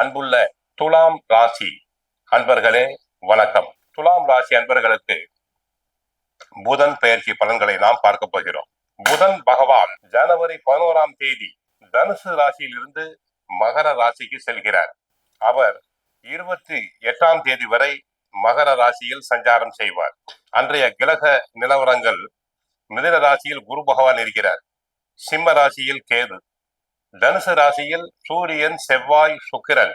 அன்புள்ள துலாம் ராசி அன்பர்களே வணக்கம். துலாம் ராசி அன்பர்களுக்கு புதன் பயிற்சி பலன்களை நாம் பார்க்க போகிறோம். புதன் பகவான் ஜனவரி பதினோராம் தேதி தனுசு ராசியிலிருந்து மகர ராசிக்கு செல்கிறார். அவர் இருபத்தி எட்டாம் தேதி வரை மகர ராசியில் சஞ்சாரம் செய்வார். அன்றைய கிரக நிலவரங்கள் மிதன ராசியில் குரு பகவான் இருக்கிறார். சிம்ம ராசியில் கேது தனுசு ராசியில் சூரியன் செவ்வாய் சுக்கிரன்.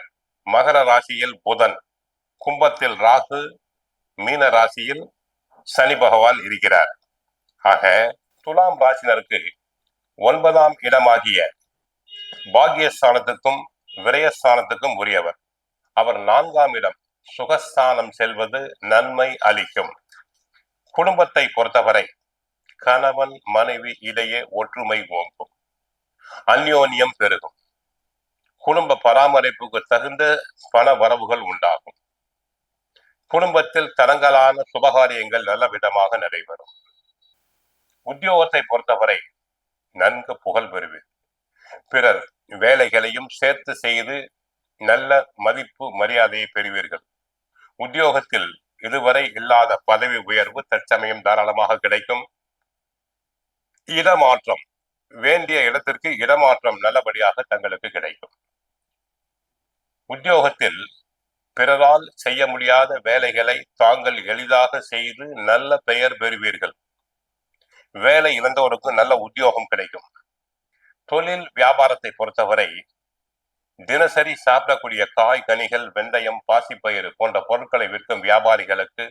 மகர ராசியில் புதன். கும்பத்தில் ராகு. மீன ராசியில் சனி பகவான் இருக்கிறார். ஆக துலாம் ராசினருக்கு ஒன்பதாம் இடமாகிய பாக்யஸ்தானத்துக்கும் விரயஸ்தானத்துக்கும் உரியவர். அவர் நான்காம் இடம். சுகஸ்தானம் செல்வது நன்மை அளிக்கும். குடும்பத்தை பொறுத்தவரை கணவன் மனைவி இடையே ஒற்றுமை ஓம்பும் அந்யோன்யம் பெருகும். குடும்ப பராமரிப்புக்கு தகுந்த பண வரவுகள் உண்டாகும். குடும்பத்தில் தரங்களான சுபகாரியங்கள் நல்ல விதமாக நடைபெறும். உத்தியோகத்தை பொறுத்தவரை நன்கு புகழ் பெறுவீர். பிறர் வேலைகளையும் சேர்த்து செய்து நல்ல மதிப்பு மரியாதையை பெறுவீர்கள். உத்தியோகத்தில் இதுவரை இல்லாத பதவி உயர்வு தற்சமயம் தாராளமாக கிடைக்கும். இடமாற்றம் வேண்டிய இடத்திற்கு இடமாற்றம் நல்லபடியாக தங்களுக்கு கிடைக்கும். உத்தியோகத்தில் பிறரால் செய்ய முடியாத வேலைகளை தாங்கள் எளிதாக செய்து நல்ல பெயர் பெறுவீர்கள். வேலை இழந்தவருக்கு நல்ல உத்தியோகம் கிடைக்கும். தொழில் வியாபாரத்தை பொறுத்தவரை தினசரி சாப்பிடக்கூடிய காய் கனிகள் வெந்தயம் பாசிப்பயிறு போன்ற பொருட்களை விற்கும் வியாபாரிகளுக்கு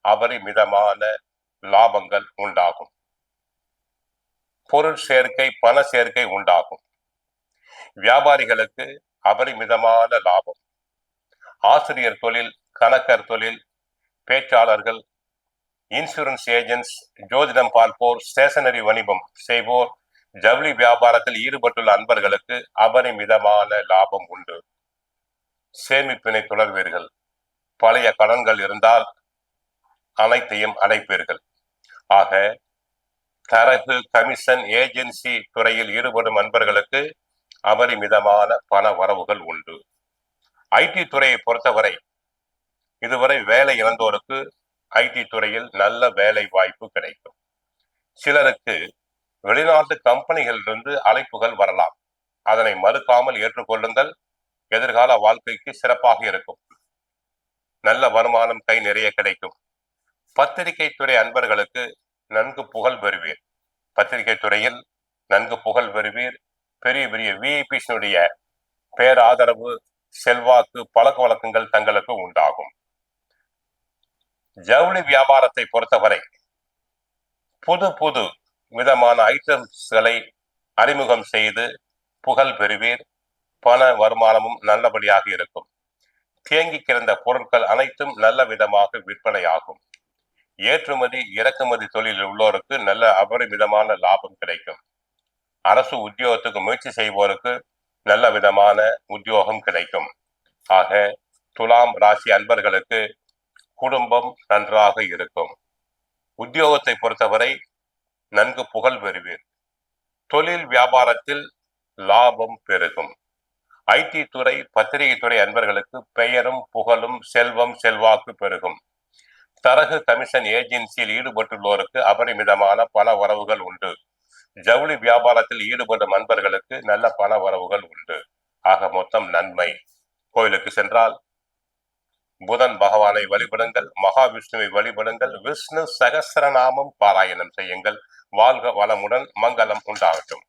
அபரிமிதமான லாபங்கள் உண்டாகும். பொருள் சேர்க்கை பண சேர்க்கை உண்டாகும். வியாபாரிகளுக்கு அபரிமிதமான லாபம். ஆசிரியர் தொழில் கணக்கர் தொழில் பேச்சாளர்கள் இன்சூரன்ஸ் ஏஜென்ட்ஸ் ஜோதிடம் பார்ப்போர் ஸ்டேஷனரி வணிபம் செய்வோர் ஜவுளி வியாபாரத்தில் ஈடுபட்டுள்ள அன்பர்களுக்கு அபரிமிதமான லாபம் உண்டு. சேமிப்பினை தொடர்வீர்கள். பழைய கடன்கள் இருந்தால் அனைத்தையும் அடைப்பீர்கள். ஆக தரகு கமிஷன் ஏஜென்சி துறையில் ஈடுபடும் அன்பர்களுக்கு அபரிமிதமான பண வரவுகள் உண்டு. ஐடி துறையை பொறுத்தவரை இதுவரை வேலை இழந்தோருக்கு ஐடி துறையில் நல்ல வேலை வாய்ப்பு கிடைக்கும். சிலருக்கு வெளிநாட்டு கம்பெனிகளிலிருந்து அழைப்புகள் வரலாம். அதனை மறுக்காமல் ஏற்றுக்கொள்ளுங்கள். எதிர்கால வாழ்க்கைக்கு சிறப்பாக இருக்கும். நல்ல வருமானம் கை நிறைய கிடைக்கும். பத்திரிகை துறை அன்பர்களுக்கு நன்கு புகழ் பெறுவீர். பத்திரிகை துறையில் நன்கு புகழ் பெறுவீர். பெரிய பெரிய விஐபிஸினுடைய பேராதரவு செல்வாக்கு பழக்க வழக்கங்கள் தங்களுக்கு உண்டாகும். ஜவுளி வியாபாரத்தை பொறுத்தவரை புது புது விதமான ஐட்டம்ஸ்களை அறிமுகம் செய்து புகழ் பெறுவீர். பண வருமானமும் நல்லபடியாக இருக்கும். தேங்கி கிடந்த பொருட்கள் அனைத்தும் நல்ல விதமாக விற்பனையாகும். ஏற்றுமதி இறக்குமதி தொழிலில் உள்ளோருக்கு நல்ல அபரிமிதமான லாபம் கிடைக்கும். அரசு உத்தியோகத்துக்கு முயற்சி செய்வோருக்கு நல்ல விதமான உத்தியோகம் கிடைக்கும். ஆக துலாம் ராசி அன்பர்களுக்கு குடும்பம் நன்றாக இருக்கும். உத்தியோகத்தை பொறுத்தவரை நன்கு புகழ் பெறுவீர். தொழில் வியாபாரத்தில் லாபம் பெருகும். ஐடி துறை பத்திரிகை துறை அன்பர்களுக்கு பெயரும் புகழும் செல்வம் செல்வாக்கு பெருகும். தரகு கமிஷன் ஏஜென்சியில் ஈடுபட்டுள்ளோருக்கு அபரிமிதமான பண வரவுகள் உண்டு. ஜவுளி வியாபாரத்தில் ஈடுபடும் நண்பர்களுக்கு நல்ல பண வரவுகள் உண்டு. ஆக மொத்தம் நன்மை. கோயிலுக்கு சென்றால் புதன் பகவானை வழிபடுங்கள் மகாவிஷ்ணுவை வழிபடுங்கள் விஷ்ணு சகசரநாமம் பாராயணம் செய்யுங்கள். வாழ்க வளமுடன் மங்களம் உண்டாகட்டும்.